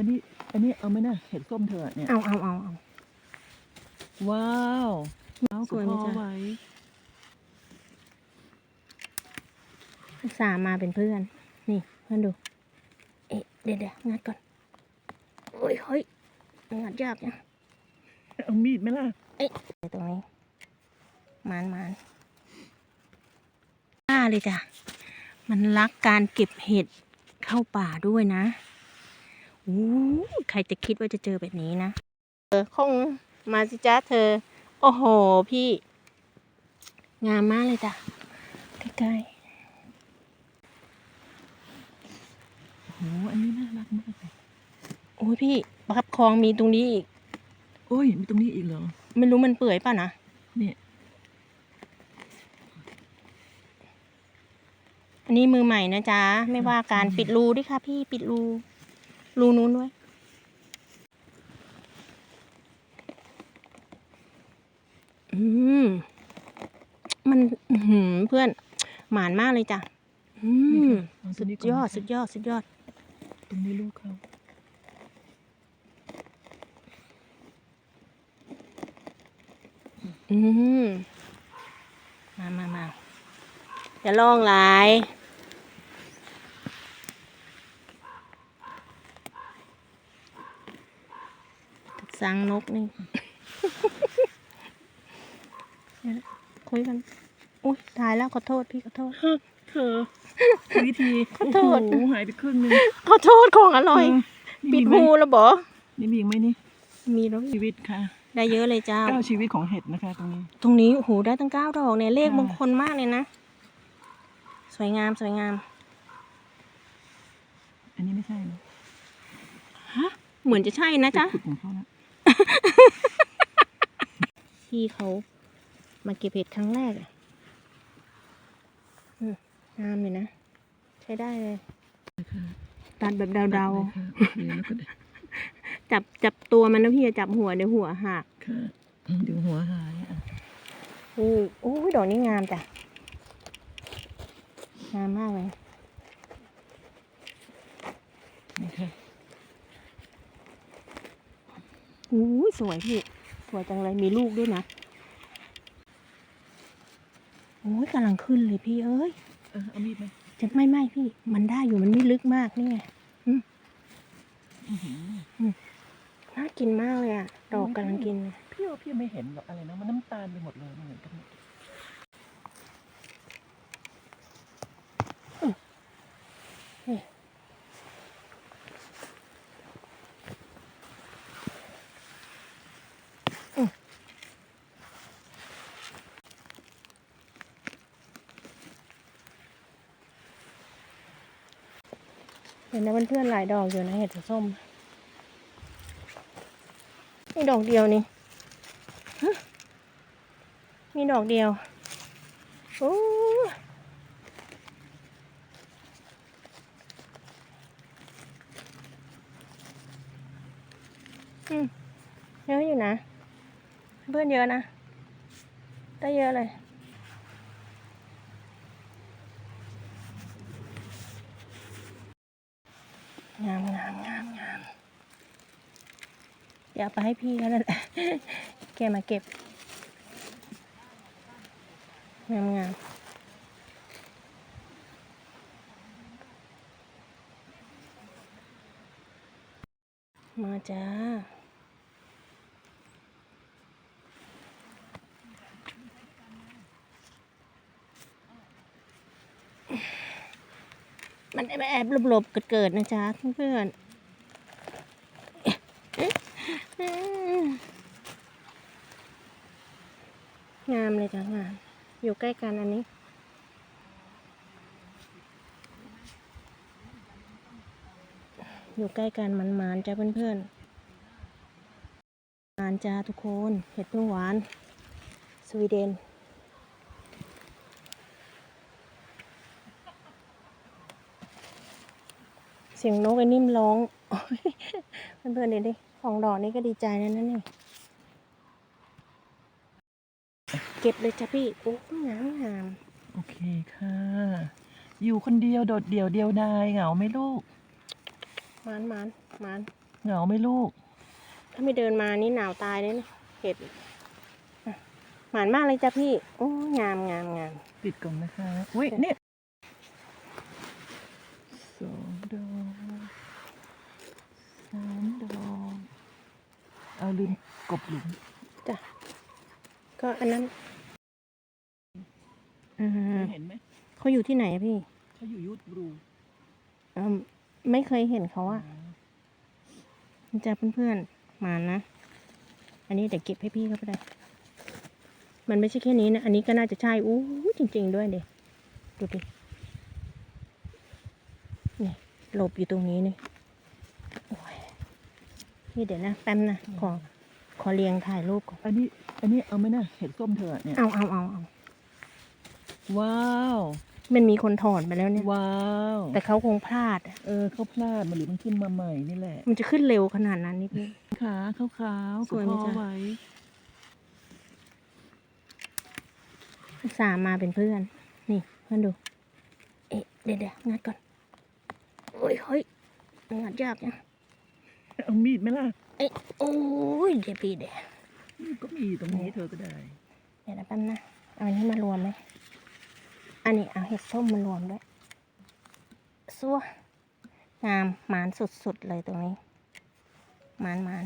อันนี้ อันนี้เอาไหมนะเห็ดส้มเธอเนี่ย เอาเอาเอาเอา ว้าวเอาสวยไหมพ่อจ๊ะไว้อุตส่าห์มาเป็นเพื่อน นี่เพื่อนดู เอ๊ะเดี๋ยวเดี๋ยวงัดก่อนโอ้ยเฮ้ยงัดยากนะเอามีดไหมล่ะ เดี๋ยวตรงนี้มานมานป้าเลยจ้ะมันรักการเก็บเห็ดเข้าป่าด้วยนะอู้ ใครจะคิดว่าจะเจอแบบนี้นะ เออคงมาสิจ้าเธอ โอ้โห พี่ งามมากเลยจ้ะ ใกล้โอ้โห อันนี้น่ารักมากเลยๆโอ้ยพี่ประคับคลองมีตรงนี้อีก โอ้ย มีตรงนี้อีกเหรอ ไม่รู้มันเปื่อยป่ะนะ เนี่ย อันนี้มือใหม่นะจ๊ะ ไม่ว่าการปิดรูด้วยค่ะพี่ ปิดรู รูนู้นด้วย อืม มันอื้อหือเพื่อน หมานมากเลยจ้ะ อืนี่มค่ะเอาสุตัวดนี้ก่นยอดนะคะสุดยอด สุดยอด ตรงนี้ลูกเขาอืม มามามาอย่าลองหลาย สังนกนี่เดี๋ยวนะคุยกัน อุ้ยตายแล้วขอโทษพี่ขอโทษ เธอวิธีขอโทษ โอ้โหหายไปครึ่งหนึง ขอโทษของอร่อยเปิดมีไหมหูแล้วบอนี่มีอีกไหมนี่มีแล้วชีวิตค่ะได้เยอะเลยจ้า เก้าชีวิตของเห็ดนะคะ ตรงนี้ ตรงนี้โอ้โหได้ตั้งเก้าดอกเนี่ยเลขค่ะมงคลมากเลยนะ สวยงามสวยงาม อันนี้ไม่ใช่นะเหมือนจะใช่นะจ๊ะ ขุดของเขานะ พี่เขามาเก็บเห็ดครั้งแรกอะอืมงามเลยนะ ใช้ได้เลยตัดแบบเดาตัดเลยค่ะโอเคแล้วก็ได้ๆจับจับตัวมันนะพี่อย่าจับหัวเดี๋ยวหัวหักค่ะอืมเดี๋ยวหัวหายอะอู้โอ้ยดอกนี้งามจ้ะงามมากเลยนี่ค่ะอู้ยสวยพี่ สวยจังเลยมีลูกด้วยนะโอ้ยกำลังขึ้นเลยพี่เอ้ยเออเอามีดไหมจะไม่ไม่พี่ มันได้อยู่มันไม่ลึกมากนี่ไงอื้อหือน่ากินมากเลยอะดอกกำลังกินเลยพี่ว่าพี่ไม่เห็นหรอกอะไรนะมันน้ำตาลไปหมดเลยมันเหมือนกันหมด เห็นนะเพื่อนๆหลายดอกอยู่นะเห็ดส้มนี่ดอกเดียวนี่มีดอกเดียวโอ้เยอะอยู่นะ เพื่อนเยอะนะได้เยอะเลย งามงามงามงามเดี๋ยวเอาไปให้พี่เขานั่นแหละแกมาเก็บ งามงามมาจ้า มันแอบหลบๆเกิดๆนะจ๊ะเพื่อนงามเลยจ้ะงาม อยู่ใกล้กันอันนี้ อยู่ใกล้กันมันมานๆจ้าเพื่อนๆมานจ้าทุกคน เห็ดพึ่งหวาน สวีเดน เสียงนกไอ้นิ่มร้อง เพื่อนๆเดี๋ยวดิของดอกนี่ก็ดีใจนะนั่นนี่เก็บเลยจ้ะพี่โอ้งามงามโอเคค่ะ อยู่คนเดียวโดดเดี่ยวเดียวดายเหงาไหมลูกมานมานมานเหงาไหมลูก ถ้าไม่เดินมานี่หนาวตายเลยนะเห็ดอะหวานมากเลยจ้ะพี่ โอ้งามงามงามปิดกล่องนะคะอุ้ยเนี่ยสองดอก สามดอกเอาลืมกบหลุมจ้ะก็อันนั้นอืมเห็นไหมเขาอยู่ที่ไหนอะพี่เขาอยู่ยุทธบรูเอิ่มไม่เคยเห็นเขาอะจ้ะเพื่อนๆมานะ อันนี้เดี๋ยวเก็บให้พี่เขาไปเลยมันไม่ใช่แค่นี้นะ อันนี้ก็น่าจะใช่อู้จริง ๆ ด้วยเด็ดูดินี่หลบอยู่ตรงนี้นี่โอ้ย นี่เดี๋ยวนะแป๊บนะขอขอเรียงถ่ายรูปก่อนอันนี้ อันนี้เอาไหมนะเห็ดส้มเธอเนี่ยเอาเอาเอาเอาว้าวมันมีคนถอนไปแล้วเนี่ยว้าวแต่เขาคงพลาดอะเออเขาพลาดมาหรือมันขึ้นมาใหม่นี่แหละ มันจะขึ้นเร็วขนาดนั้นนี่พี่ขาขาวๆสวยไหมกับพ่อจ๊ะไว้อุตส่าห์มาเป็นเพื่อน นี่เพื่อนดู เอ๊ะเดี๋ยวเดี๋ยวงัดก่อนโอ้ยเฮ้ยงัดยากนะ เอามีดไหมล่ะเอ๊ะโอ้ยเดี๋ยวพี่เดี๋ยวมีดก็มีตรงนี้เธอก็ได้เดี๋ยวนะแป๊บนะเอาอันนี้มารวมไหมอันนี้เอาเห็ดส้มมารวมด้วยซัวงามหมานสุดๆเลยตรงนี้หมานหมาน